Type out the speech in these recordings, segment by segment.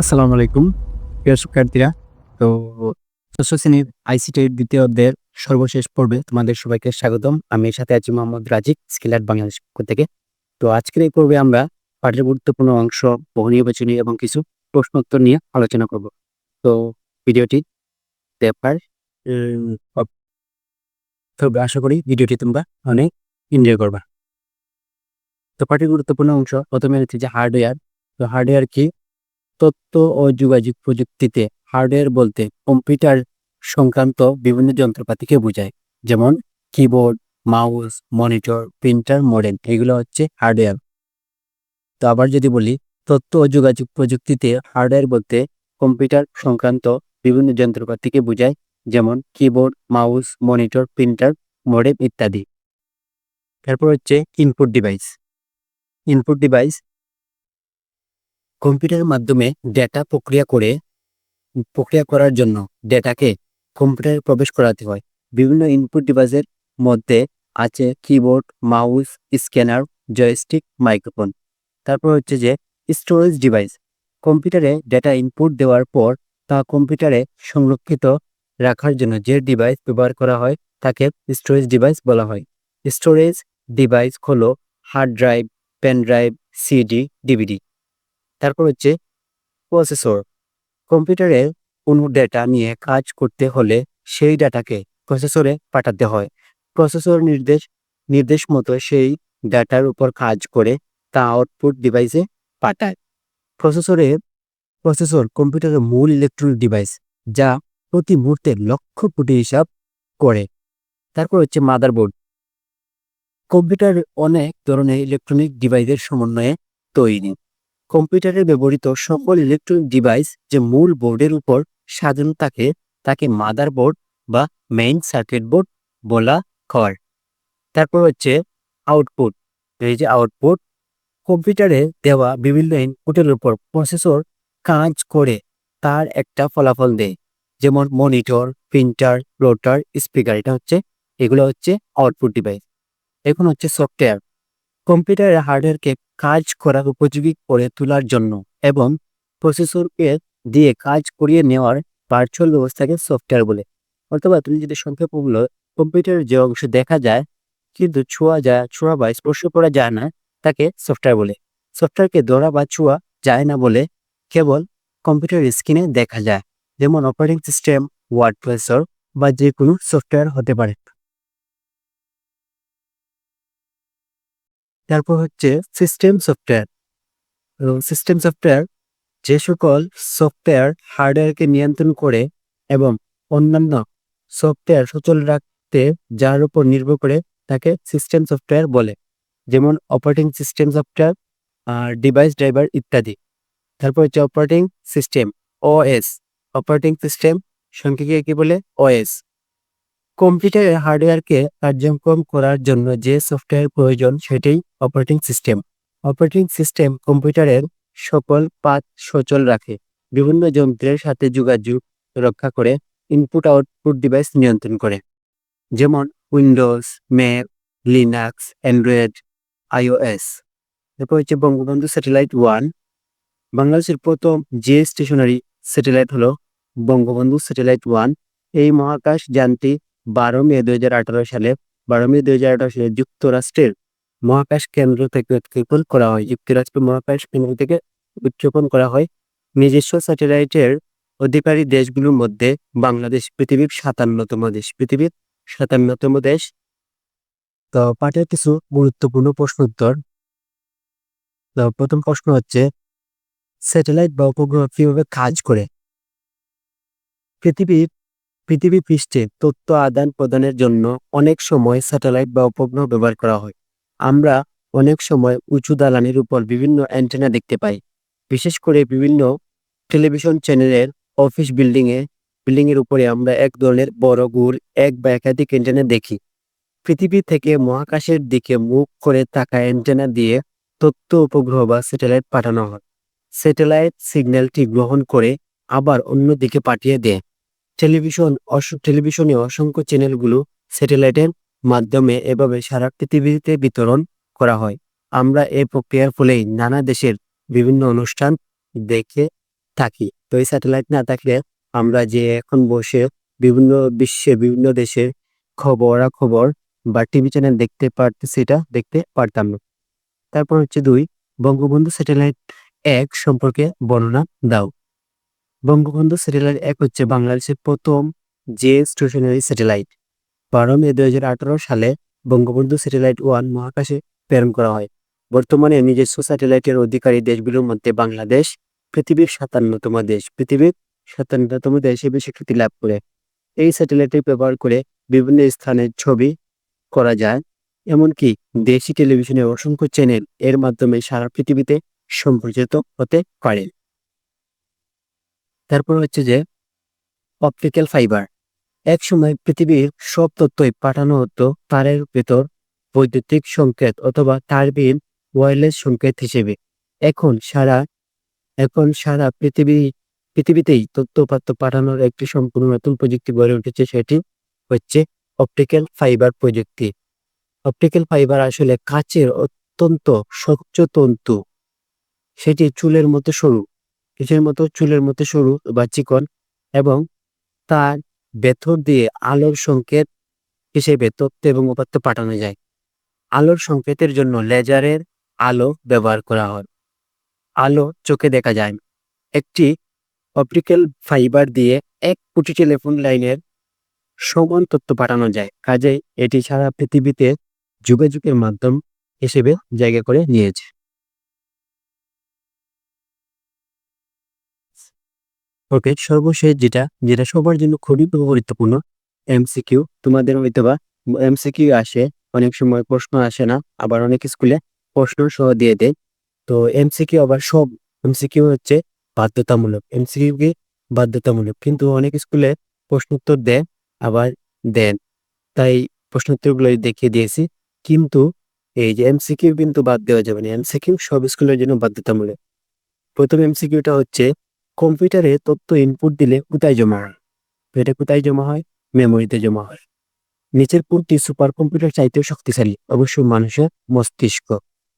আসসালামু আলাইকুম, প্রিয় শিক্ষার্থীরা। তো ষষ্ঠ শ্রেণির আইসিটির দ্বিতীয় অধ্যায়ের সর্বশেষ পর্বে তোমাদের সবাইকে স্বাগতম। আমি এর সাথে আছি মোহাম্মদ রাজিক, স্কিল আর্ট বাংলাদেশ পক্ষ থেকে। তো আজকের এই পর্বে আমরা পাঠের গুরুত্বপূর্ণ অংশ বহু নির্বাচনী এবং কিছু প্রশ্ন উত্তর নিয়ে আলোচনা করব। তো ভিডিওটি দেখার তবে আশা করি ভিডিওটি তোমরা অনেক এনজয় করবা। তো পাঠের গুরুত্বপূর্ণ অংশ, প্রথমে হচ্ছে যে হার্ডওয়্যার তো হার্ডওয়্যার কি? তথ্য ও যোগাযোগ প্রযুক্তিতে হার্ডওয়্যার বলতে কম্পিউটার সংক্রান্ত বিভিন্ন যন্ত্রপাতিকে বোঝায়, যেমন keyboard, mouse, monitor, printer, model, এগুলো হচ্ছে হার্ডওয়্যার। তো আবার যদি বলি, তথ্য ও যোগাযোগ প্রযুক্তিতে হার্ডওয়্যার বলতে কম্পিউটার সংক্রান্ত বিভিন্ন যন্ত্রপাতিকে বোঝায়, যেমন keyboard, mouse, monitor, printer, model ইত্যাদি। তারপর হচ্ছে ইনপুট ডিভাইস। ইনপুট ডিভাইস কম্পিউটারের মাধ্যমে ডেটা প্রক্রিয়া করে, প্রক্রিয়া করার জন্য ডেটাকে কম্পিউটারে প্রবেশ করাতে হয়। বিভিন্ন ইনপুট ডিভাইসের মধ্যে আছে keyboard mouse scanner joystick microphone তারপর হচ্ছে যে স্টোরেজ ডিভাইস কম্পিউটারে ডেটা ইনপুট দেওয়ার পর তা কম্পিউটারে সংরক্ষিত রাখার জন্য যে ডিভাইস ব্যবহার করা হয়, তাকে স্টোরেজ ডিভাইস বলা হয়। স্টোরেজ ডিভাইস হলো hard drive pen drive CD DVD তারপর হচ্ছে প্রসেসর কম্পিউটারে কোনো ডেটা নিয়ে কাজ করতে হলে সেই ডাটাকে প্রসেসরে পাঠাতে হয়। প্রসেসর নির্দেশ নির্দেশ মতো সেই ডাটার উপর কাজ করে তা আউটপুট ডিভাইসে পাঠায়। প্রসেসরে প্রসেসর কম্পিউটারের মূল ইলেকট্রনিক ডিভাইস যা প্রতি মুহূর্তে লক্ষ কোটি হিসাব করে। তারপর হচ্ছে মাদারবোর্ড কম্পিউটার অনেক ধরনের ইলেকট্রনিক ডিভাইসের সমন্বয়ে তৈরি। কম্পিউটারে ব্যবহৃত সকল ইলেকট্রনিক ডিভাইস যে মূল বোর্ডের উপর সাজানো থাকে, তাকে মাদার বোর্ড বা মেইন সার্কিট বোর্ড বলা হয়। তারপর হচ্ছে আউটপুট এই যে আউটপুট কম্পিউটারে দেওয়া বিভিন্ন ইনপুটের উপর প্রসেসর কাজ করে, তার একটা ফলাফল দেয়। যেমন মনিটর প্রিন্টার রোটার স্পিকার এটা হচ্ছে, এগুলো হচ্ছে আউটপুট ডিভাইস এখন হচ্ছে সফটওয়্যার কম্পিউটারের হার্ডওয়্যারকে কাজ করার উপযোগী করে তোলার জন্য এবং প্রসেসরকে দিয়ে কাজ করিয়ে নেওয়ার ভার্চুয়াল ব্যবস্থাকে সফটওয়্যার বলে। অথবা তুমি যদি সংক্ষেপ বলো কম্পিউটারের যে অংশ দেখা যায়, কিন্তু ছোঁয়া যায়, ছোঁয়া বা স্পর্শ করা যায় না, তাকে সফটওয়্যার বলে। সফটওয়্যারকে ধরা বা ছোঁয়া যায় না বলে কেবল কম্পিউটার স্ক্রিনে দেখা যায়। যেমন অপারেটিং সিস্টেম ওয়ার্ড প্রসেসর বা যে কোনো সফটওয়্যার হতে পারে। তারপর হচ্ছে সিস্টেম সফটওয়্যার সিস্টেম সফটওয়্যার যে সকল সফটওয়্যার হার্ডওয়্যারকে নিয়ন্ত্রণ করে এবং অন্যান্য সফটওয়্যার সচল রাখতে যার উপর নির্ভর করে তাকে সিস্টেম সফটওয়্যার বলে। যেমন অপারেটিং সিস্টেম সফটওয়্যার আর ডিভাইস ড্রাইভার ইত্যাদি। তারপর হচ্ছে operating system OS operating system সংক্ষেপে কি বলে? ওএস কম্পিউটারের হার্ডওয়্যারকে কার্যক্রম করার জন্য যে সফটওয়্যার প্রয়োজন, সেটাই অপারেটিং সিস্টেম অপারেটিং সিস্টেম কম্পিউটারের সকল পাত সচল রাখে। বিভিন্ন যন্ত্রের সাথে যোগাযোগ রক্ষা করে ইনপুট আউটপুট ডিভাইস নিয়ন্ত্রণ করে। যেমন Windows Mac Linux Android iOS এরপর হচ্ছে বঙ্গবন্ধু স্যাটেলাইট ওয়ান বাংলাদেশের প্রথম যে স্টেশনারি স্যাটেলাইট হলো বঙ্গবন্ধু স্যাটেলাইট ওয়ান এই মহাকাশ যানটি বারো মে দুই হাজার আঠারো সালে, বারো মে দুই হাজার আঠারো সালে যুক্তরাষ্ট্রের মহাকাশ কেন্দ্র থেকে উৎক্ষেপণ করা হয়। যুক্তরাষ্ট্র মহাকাশ কেন্দ্র থেকে উৎক্ষেপণ করা হয়। নিজস্ব স্যাটেলাইটের অধিকারী দেশগুলোর মধ্যে বাংলাদেশ পৃথিবীর সাতান্নতম দেশ। পৃথিবীর সাতান্নতম দেশ। তো পাঠের কিছু গুরুত্বপূর্ণ প্রশ্ন উত্তর। তো প্রথম প্রশ্ন হচ্ছে, স্যাটেলাইট বা উপগ্রহ কীভাবে কাজ করে? পৃথিবীর পৃথিবী পৃষ্ঠে তথ্য আদান প্রদানের জন্য অনেক সময় স্যাটেলাইট বা উপগ্রহ ব্যবহার করা হয়। আমরা অনেক সময় উঁচু দালানের উপর বিভিন্ন অ্যান্টেনা দেখতে পাই। বিশেষ করে বিভিন্ন টেলিভিশন চ্যানেলের অফিস বিল্ডিংয়ে, বিল্ডিংয়ের উপরে আমরা এক ধরনের বড় গুড়, এক বা একাধিক অ্যান্টেনা দেখি। পৃথিবী থেকে মহাকাশের দিকে মুখ করে থাকা অ্যান্টেনা দিয়ে তথ্য উপগ্রহ বা স্যাটেলাইট পাঠানো হয়। স্যাটেলাইট সিগন্যালটি গ্রহণ করে আবার অন্যদিকে পাঠিয়ে দেয়। টেলিভিশন টেলিভিশনে অসংখ্য চ্যানেলগুলো স্যাটেলাইটের মাধ্যমে এভাবে সারা পৃথিবীতে বিতরণ করা হয়। আমরা এই প্রক্রিয়ার ফলেই নানা দেশের বিভিন্ন অনুষ্ঠান দেখে থাকি। তো এই স্যাটেলাইট না থাকলে আমরা যে এখন বসে বিভিন্ন বিশ্বে, বিভিন্ন দেশের খবরাখবর বা টিভি চ্যানেল দেখতে পারতেছি এটা দেখতে পারতাম না। তারপর হচ্ছে দুই, বঙ্গবন্ধু স্যাটেলাইট এক সম্পর্কে বর্ণনা দাও। বঙ্গবন্ধু স্যাটেলাইট এক হচ্ছে বাংলাদেশের প্রথম যে স্টেশনারি স্যাটেলাইট। বারো মে দুই হাজার আঠারো সালে বঙ্গবন্ধু স্যাটেলাইট ওয়ান মহাকাশে প্রেরণ করা হয়। বর্তমানে নিজস্ব স্যাটেলাইটের অধিকারী দেশগুলোর মধ্যে বাংলাদেশ, পৃথিবীর সাতান্নতম দেশ। পৃথিবীর সাতান্নতম দেশ হিসেবে স্বীকৃতি লাভ করে। এই স্যাটেলাইটটি ব্যবহার করে বিভিন্ন স্থানের ছবি করা যায়, এমনকি দেশি টেলিভিশনের অসংখ্য চ্যানেল এর মাধ্যমে সারা পৃথিবীতে সম্প্রচারিত হতে পারে। তারপর হচ্ছে যে অপটিক্যাল ফাইবার এক সময় পৃথিবীর সব তথ্যই পাঠানো হতো তারের ভেতর বৈদ্যুতিক সংকেত অথবা তারবিহীন ওয়্যারলেস সংকেত হিসেবে। এখন সারা এখন সারা পৃথিবী, পৃথিবীতেই তথ্যপাত্র পাঠানোর একটি সম্পূর্ণ নতুন প্রযুক্তি গড়ে উঠেছে সেটি হচ্ছে অপটিক্যাল ফাইবার প্রযুক্তি। অপটিক্যাল ফাইবার আসলে কাচের অত্যন্ত স্বচ্ছ তন্তু সেটি চুলের মতো সরু। কিসের মতো চুলের মতো সরু বা চিকন এবং তার ভেতর দিয়ে আলোর সংকেত হিসেবে তথ্য এবং উপাত্ত পাঠানো যায়। আলোর সংকেতের জন্য লেজারের আলো ব্যবহার করা হয়। আলো চোখে দেখা যায়। একটি অপটিক্যাল ফাইবার দিয়ে এক কোটি টেলিফোন লাইনের সমান তথ্য পাঠানো যায়। কাজেই এটি সারা পৃথিবীতে যোগাযোগের মাধ্যম হিসেবে জায়গা করে নিয়েছে। ওকে সর্বশেষ যেটা যেটা সবার জন্য খুবই গুরুত্বপূর্ণ এমসিকিউ তোমাদের হয়তো বা এমসিকিউ আসে, অনেক সময় প্রশ্ন আসে না, আবার অনেক স্কুলে প্রশ্ন সহ দিয়ে দেয়। তো এমসিকিউ আবার সব এমসিকিউ হচ্ছে বাধ্যতামূলক এমসিকিউ কি বাধ্যতামূলক, কিন্তু অনেক স্কুলে প্রশ্নোত্তর দেয়, আবার দেন। তাই প্রশ্ন প্রশ্নোত্তরগুলো দেখিয়ে দিয়েছি, কিন্তু এই যে এমসিকিউ কিন্তু বাদ দেওয়া যাবে না এমসিকিউ সব স্কুলের জন্য বাধ্যতামূলক। প্রথম এমসিকিউটা হচ্ছে কম্পিউটারে তথ্য ইনপুট দিলে কোথায় জমা হয়? এটা কোথায় জমা হয়? মেমোরিতে জমা হয়। নিচের কোনটি সুপার কম্পিউটার চাইতেও শক্তিশালী? অবশ্যই মানুষের মস্তিষ্ক।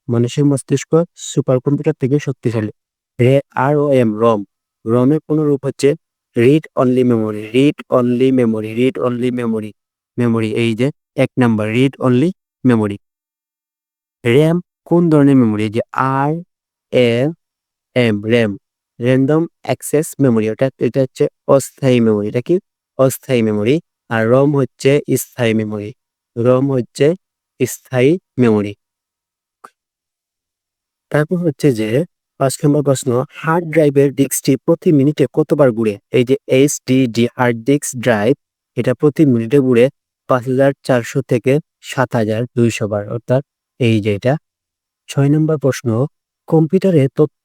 মানুষের মস্তিষ্ক সুপার কম্পিউটার থেকে শক্তিশালী। রে আর ও এম, রম। রমের কোনো রূপ হচ্ছে read only memory read only memory read only memory memory এই যে এক number read only memory RAM কোন ধরনের মেমোরি যে R M M RAM random access memory ওটা এটা হচ্ছে অস্থায়ী মেমোরি এটা কি? অস্থায়ী মেমোরি আর রম হচ্ছে স্থায়ী মেমোরি রম হচ্ছে স্থায়ী মেমোরি তারপর হচ্ছে যে পাঁচ নম্বর প্রশ্ন হার্ড ড্রাইভের ডিস্কটি প্রতি মিনিটে কতবার ঘুরে? এই যে H D hard disk drive এটা প্রতি মিনিটে ঘুরে পাঁচ হাজার চারশো থেকে সাত হাজার দুইশো বার, অর্থাৎ এই যে এটা। ছয় নম্বর প্রশ্ন, কম্পিউটারে তথ্য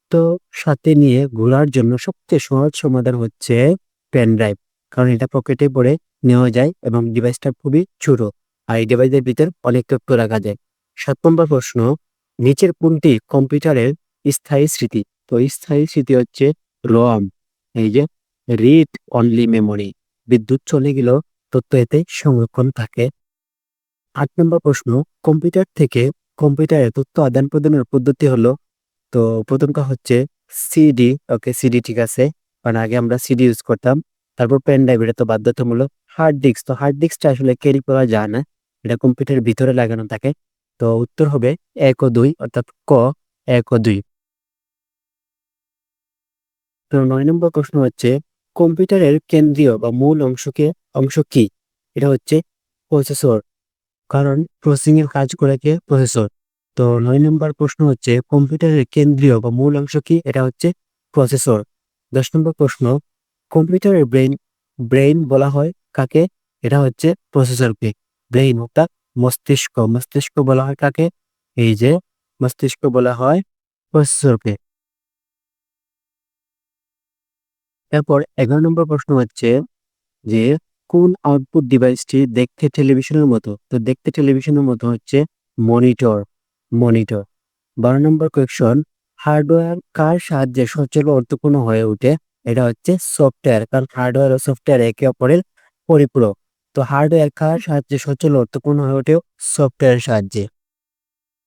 সাথে নিয়ে ঘোরার জন্য সবচেয়ে সহজ সমাধান হচ্ছে পেন ড্রাইভ কারণ এটা পকেটে পড়ে নেওয়া যায় এবং ডিভাইসটা খুবই ছোট আর এই ডিভাইসের ভিতর অনেক তথ্য রাখা যায়। সাত নম্বর প্রশ্ন, নিচের কোনটি কম্পিউটারের স্থায়ী স্মৃতি? তো স্থায়ী স্মৃতি হচ্ছে রম, এই যে রিড অনলি মেমোরি বিদ্যুৎ চলে গেলেও তথ্য এতে সংরক্ষণ থাকে। আট নম্বর প্রশ্ন, কম্পিউটার থেকে কম্পিউটারে তথ্য আদান প্রদানের পদ্ধতি হলো তো প্রথমটা হচ্ছে সিডি ওকে সিডি ঠিক আছে। কারণ আগে আমরা সিডি ইউজ করতাম। তারপর পেন ড্রাইভ এটা তো বাধ্যতামূলক। হার্ড ডিস্ক তো হার্ড ডিস্কটা আসলে ক্যারি করা যায় না। এটা কম্পিউটারের ভিতরে লাগানো থাকে। তো উত্তর হবে এক ও দুই, অর্থাৎ ক, এক ও দুই। তো নয় নম্বর প্রশ্ন হচ্ছে কম্পিউটারের কেন্দ্রীয় বা মূল অংশকে, অংশ কি? এটা হচ্ছে প্রসেসর কারণ প্রসেসিং এর কাজ করে কে? প্রসেসর তো নয় নম্বর প্রশ্ন হচ্ছে, কম্পিউটারের কেন্দ্রীয় বা মূল অংশ কি? এটা হচ্ছে প্রসেসর। দশ নম্বর প্রশ্ন, কম্পিউটারের ব্রেইন ব্রেইন বলা হয় কাকে? এটা হচ্ছে প্রসেসরকে। ব্রেইন অর্থাৎ মস্তিষ্ক। মস্তিষ্ক বলা হয় কাকে? এই যে, মস্তিষ্ক বলা হয় প্রসেসরকে। এরপর এগারো নম্বর প্রশ্ন হচ্ছে যে, কোন আউটপুট ডিভাইসটি দেখতে টেলিভিশনের মতো? তো দেখতে টেলিভিশনের মতো হচ্ছে মনিটর মনিটর। বারো নম্বর কোয়েকশন হার্ডওয়্যার কার সাহায্যে সচল অর্থপূর্ণ হয়ে ওঠে? এটা হচ্ছে সফটওয়্যার কারণ হার্ডওয়্যার ও সফটওয়্যার একে অপরের পরিপূরক। তো হার্ডওয়্যার কার সাহায্যে সচল অর্থপূর্ণ হয়ে ওঠে? সফটওয়্যারের সাহায্যে।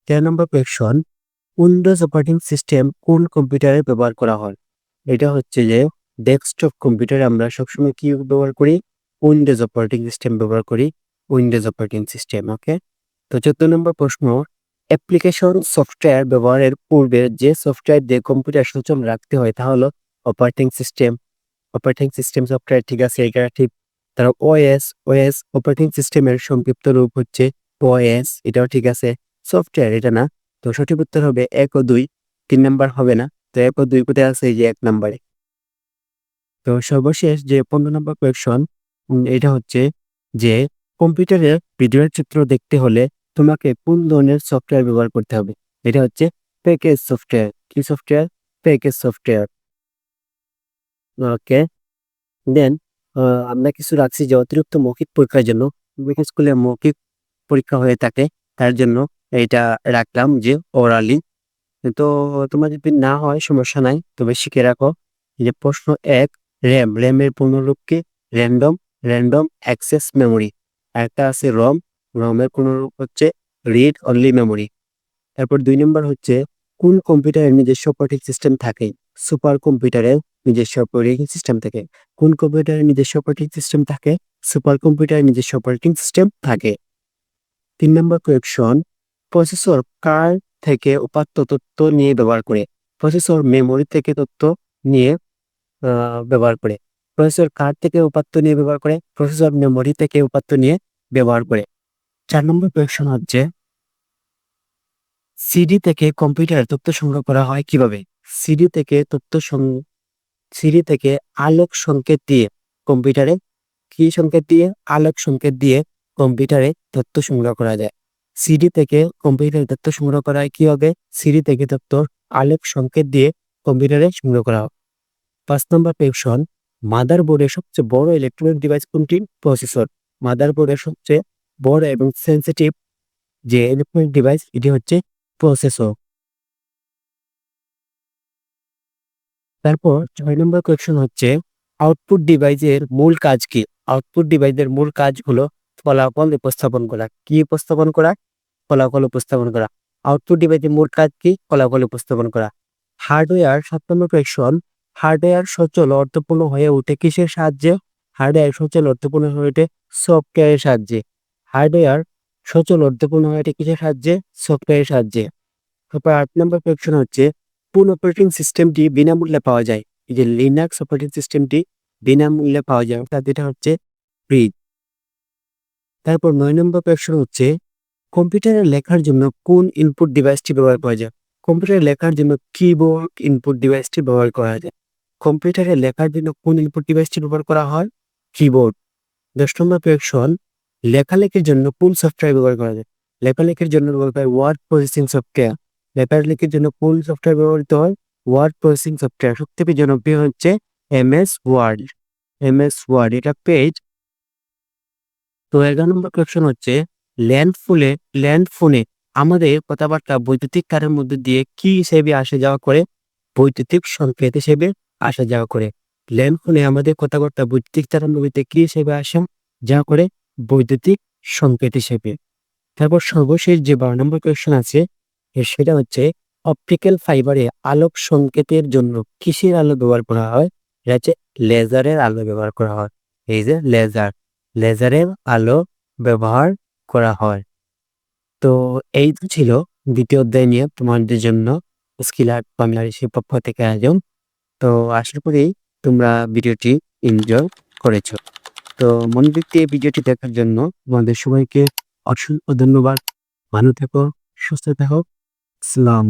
তেরো নম্বর কোয়েকশন উইন্ডোজ অপারেটিং সিস্টেম কোন কম্পিউটারে ব্যবহার করা হয়? এটা হচ্ছে যে ডেস্কটপ কম্পিউটারে আমরা সবসময় কি ব্যবহার করি? উইন্ডোজ অপারেটিং সিস্টেম ব্যবহার করি। উইন্ডোজ অপারেটিং সিস্টেম ওকে তো চোদ্দ নম্বর প্রশ্ন অ্যাপ্লিকেশন সফটওয়্যার ব্যবহারের পূর্বে যে সফটওয়্যার দিয়ে কম্পিউটার সচল রাখতে হয়, তা হলো operating system operating system software ঠিক আছে এটা ঠিক তারা ওএস ওএস অপারেটিং সিস্টেমের সংক্ষিপ্ত রূপ হচ্ছে ওএস এটাও ঠিক আছে। সফটওয়্যার এটা না, তো সঠিক উত্তর হবে এক ও দুই, তিন নাম্বার হবে না, তো এক ও দুই কোথায় আছে? এই যে এক নাম্বারে। তো সর্বশেষ যে পনেরো নম্বর কোয়েকশন এটা হচ্ছে যে কম্পিউটারে ভিডিওর চিত্র দেখতে হলে তোমাকে কোন ধরনের সফটওয়্যার ব্যবহার করতে হবে? এটা হচ্ছে প্যাকেজ সফটওয়্যার কি software package software okay then আমরা কিছু রাখছি যে অতিরিক্ত মৌখিক পরীক্ষার জন্য। বিশেষ স্কুলে মৌখিক পরীক্ষা হয়ে থাকে, তার জন্য এটা রাখলাম যে ওরালি তো তোমার যদি না হয়, সমস্যা নাই। তবে শিখে রাখো যে প্রশ্ন এক র্যাম র্যামের পূর্ণরূপ কি র্যান্ডম র্যান্ডম অ্যাক্সেস মেমোরি একটা আছে রম রমের পূর্ণরূপ হচ্ছে রিড অনলি মেমোরি তারপর দুই নম্বর হচ্ছে, কোন কম্পিউটারের নিজস্ব অপারেটিং সিস্টেম থাকে? সুপার কম্পিউটারের নিজস্ব অপারেটিং সিস্টেম থাকে। কোন কম্পিউটারের নিজস্ব অপারেটিং সিস্টেম থাকে? সুপার কম্পিউটারের নিজস্ব অপারেটিং সিস্টেম থাকে। তিন নম্বর কোয়েকশন প্রসেসর কার থেকে উপাত্ত তথ্য নিয়ে ব্যবহার করে? প্রসেসর মেমোরি থেকে তথ্য নিয়ে ব্যবহার করে। প্রসেসর কার থেকে উপাত্ত নিয়ে ব্যবহার করে? প্রসেসর মেমোরি থেকে উপাত্ত নিয়ে ব্যবহার করে। চার নম্বর কোয়েকশন হচ্ছে সিডি থেকে কম্পিউটার তথ্য সংগ্রহ করা হয় কীভাবে? সিডি থেকে তথ্য সিডি থেকে আলোক সংকেত দিয়ে কম্পিউটারে কি সংকেত দিয়ে? আলোক সংকেত দিয়ে কম্পিউটারে তথ্য সংগ্রহ করা যায়। সিডি থেকে কম্পিউটারে তথ্য সংগ্রহ করা হয় কি হবে সিডি থেকে তথ্য আলোক সংকেত দিয়ে কম্পিউটারে সংগ্রহ করা হয়। পাঁচ নম্বর পেপশন মাদারবোর্ডের সবচেয়ে বড় ইলেকট্রনিক ডিভাইস কোনটি? প্রসেসর মাদারবোর্ডের সবচেয়ে বড় এবং সেন্সিটিভ যে ইলেকট্রনিক ডিভাইস এটি হচ্ছে প্রসেসর তারপর ছয় নম্বর কোয়েকশন হচ্ছে আউটপুট ডিভাইসের মূল কাজ কি? আউটপুট ডিভাইসের মূল কাজ হলো ফলাফল উপস্থাপন করা। কি উপস্থাপন করা? ফলাফল উপস্থাপন করা। আউটপুট ডিভাইসের মূল কাজ কি? ফলাফল উপস্থাপন করা। হার্ডওয়্যার সাত নম্বর কোয়েকশন হার্ডওয়্যার সচল, অর্থপূর্ণ হয়ে ওঠে কিসের সাহায্যে? হার্ডওয়্যার সচল, অর্থপূর্ণ হয়ে ওঠে সফটওয়্যারের সাহায্যে। হার্ডওয়্যার সচল, অর্থপূর্ণ হয়ে ওঠে কিসের সাহায্যে? সফটওয়্যারের সাহায্যে। তারপর আট নম্বর কোয়েকশন হচ্ছে, কোন অপারেটিং সিস্টেমটি বিনামূল্যে পাওয়া যায়? এই যে লিনাক্স অপারেটিং সিস্টেমটি বিনামূল্যে পাওয়া যায়, অর্থাৎ এটা হচ্ছে ফ্রি তারপর নয় নম্বর কোয়েকশন হচ্ছে কম্পিউটারে লেখার জন্য কোন ইনপুট ডিভাইসটি ব্যবহার করা যায়? কম্পিউটারে লেখার জন্য কিবোর্ড ইনপুট ডিভাইসটি ব্যবহার করা যায়। কম্পিউটারে লেখার জন্য কোন ইনপুট ডিভাইসটি ব্যবহার করা হয়? কিবোর্ড দশ নম্বর কোয়েকশন লেখালেখির জন্য কোন সফটওয়্যার ব্যবহার করা যায়? লেখালেখির জন্য ব্যবহার করা ওয়ার্ড প্রসেসিং সফটওয়্যার লেখালেখির জন্য কোন সফটওয়্যার ব্যবহৃত হয়? ওয়ার্ড প্রসেসিং সফটওয়্যার সবথেকে জনপ্রিয় হচ্ছে M S Word. M S Word, এটা পেজ। তো এগারো নম্বর কোয়েকশন হচ্ছে ল্যান্ড ফুলে ল্যান্ড ফোনে আমাদের কথাবার্তা বৈদ্যুতিক তারের মধ্যে দিয়ে কি হিসেবে আসা যাওয়া করে? বৈদ্যুতিক সংকেত হিসেবে আসা যাওয়া করে। ল্যান্ড ফোনে আমাদের কথাবার্তা বৈদ্যুতিক তারের মধ্যে কি হিসেবে আসা যাওয়া করে? বৈদ্যুতিক সংকেত হিসেবে। তারপর সর্বশেষ যে বারো নম্বর কোয়েশন আছে সেটা হচ্ছে অপটিক্যাল ফাইবারে আলোক সংকেতের জন্য কিসের আলো ব্যবহার করা হয়? এটা হচ্ছে লেজারের আলো ব্যবহার করা হয়। এই যে লেজার লেজারের আলো ব্যবহার করা হয়। তো এই তো ছিল দ্বিতীয় অধ্যায় নিয়ে তোমাদের জন্য স্কিল আর্ট বাংলাদেশের পক্ষ থেকে আয়োজন। তো আশা করি তোমরা ভিডিওটি এনজয় করেছ। তো মনোযোগ দিয়ে ভিডিওটি দেখার জন্য তোমাদের সবাইকে অসংখ্য ধন্যবাদ। ভালো থেকো, সুস্থ থাকো। সালাম